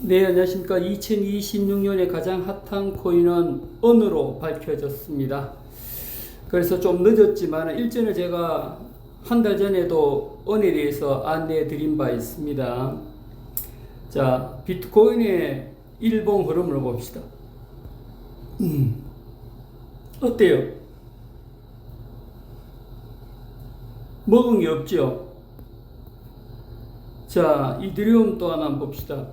네, 안녕하십니까. 2026년에 가장 핫한 코인은 은으로 밝혀졌습니다. 그래서 좀 늦었지만 일전에 제가 한 달 전에도 은에 대해서 안내해 드린 바 있습니다. 자, 비트코인의 일봉 흐름을 봅시다. 음, 어때요? 먹은 게 없죠? 자, 이드리움 또 하나 봅시다.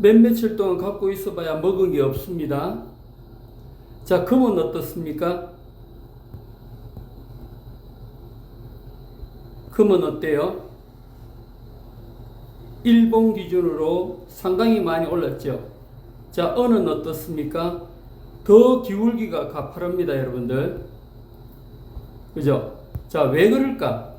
몇 며칠 동안 갖고 있어봐야 먹은 게 없습니다. 자, 금은 어떻습니까? 금은 어때요? 일본 기준으로 상당히 많이 올랐죠. 자, 은은 어떻습니까? 더 기울기가 가파릅니다, 여러분들. 그죠? 자, 왜 그럴까?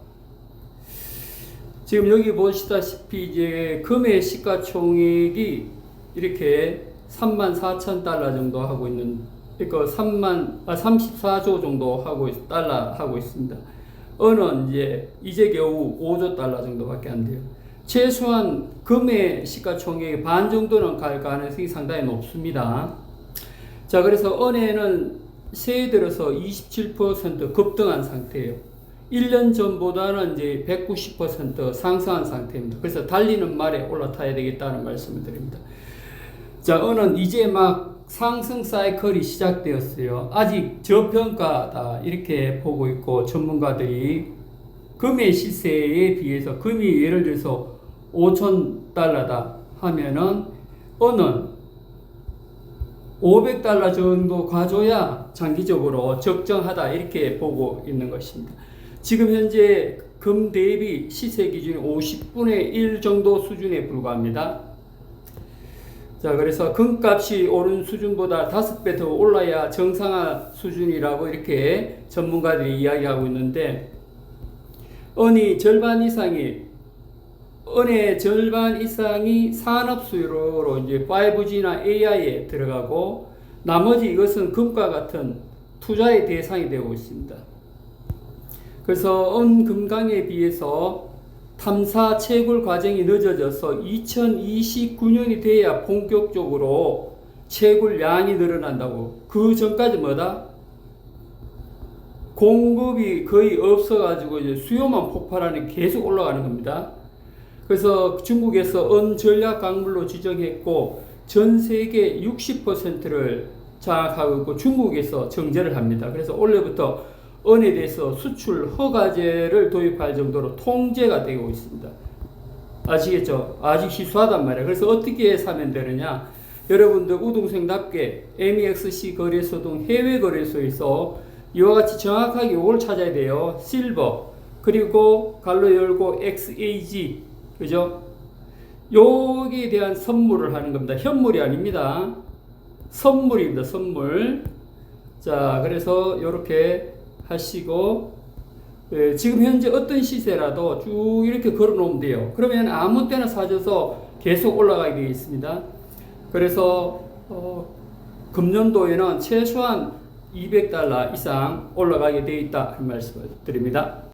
지금 여기 보시다시피 이제 금의 시가총액이 이렇게 3만 4천 달러 정도 하고 있는 그러니까 3만 아 34조 정도 하고 있, 달러 하고 있습니다. 은은 이제 이제 겨우 5조 달러 정도밖에 안 돼요. 최소한 금의 시가총액의 반 정도는 갈 가능성이 상당히 높습니다. 자, 그래서 은에는 새해 들어서 27% 급등한 상태예요. 1년 전보다는 이제 190% 상승한 상태입니다. 그래서 달리는 말에 올라타야 되겠다는 말씀을 드립니다. 자, 은은 이제 막 상승 사이클이 시작되었어요. 아직 저평가다 이렇게 보고 있고 전문가들이 금의 시세에 비해서 금이 예를 들어서 5천 달러다 하면은 은은 500달러 정도 가져야 장기적으로 적정하다 이렇게 보고 있는 것입니다. 지금 현재 금 대비 시세 기준이 50분의 1 정도 수준에 불과합니다. 자, 그래서 금값이 오른 수준보다 5배 더 올라야 정상화 수준이라고 이렇게 전문가들이 이야기하고 있는데, 은이 절반 이상이, 은의 절반 이상이 산업 수요로 이제 5G나 AI에 들어가고, 나머지 이것은 금과 같은 투자의 대상이 되고 있습니다. 그래서 은금강에 비해서 탐사 채굴 과정이 늦어져서 2029년이 돼야 본격적으로 채굴량이 늘어난다고. 그 전까지 뭐다? 공급이 거의 없어가지고 이제 수요만 폭발하는 계속 올라가는 겁니다. 그래서 중국에서 은 전략 강물로 지정했고 전 세계 60%를 장악하고 있고 중국에서 정제를 합니다. 그래서 올해부터 은에 대해서 수출 허가제를 도입할 정도로 통제가 되고 있습니다. 아시겠죠? 아직 희소하단 말이에요. 그래서 어떻게 사면 되느냐? 여러분들 우동생답게 MEXC 거래소 등 해외 거래소에서 이와 같이 정확하게 이걸 찾아야 돼요. 실버 그리고 갈로 열고 XAG 그죠? 여기에 대한 선물을 하는 겁니다. 현물이 아닙니다. 선물입니다. 선물. 자, 그래서 이렇게 하시고 예, 지금 현재 어떤 시세라도 쭉 이렇게 걸어 놓으면 돼요. 그러면 아무 때나 사셔서 계속 올라가게 되어 있습니다. 그래서 어, 금년도에는 최소한 200달러 이상 올라가게 되어 있다 이 말씀을 드립니다.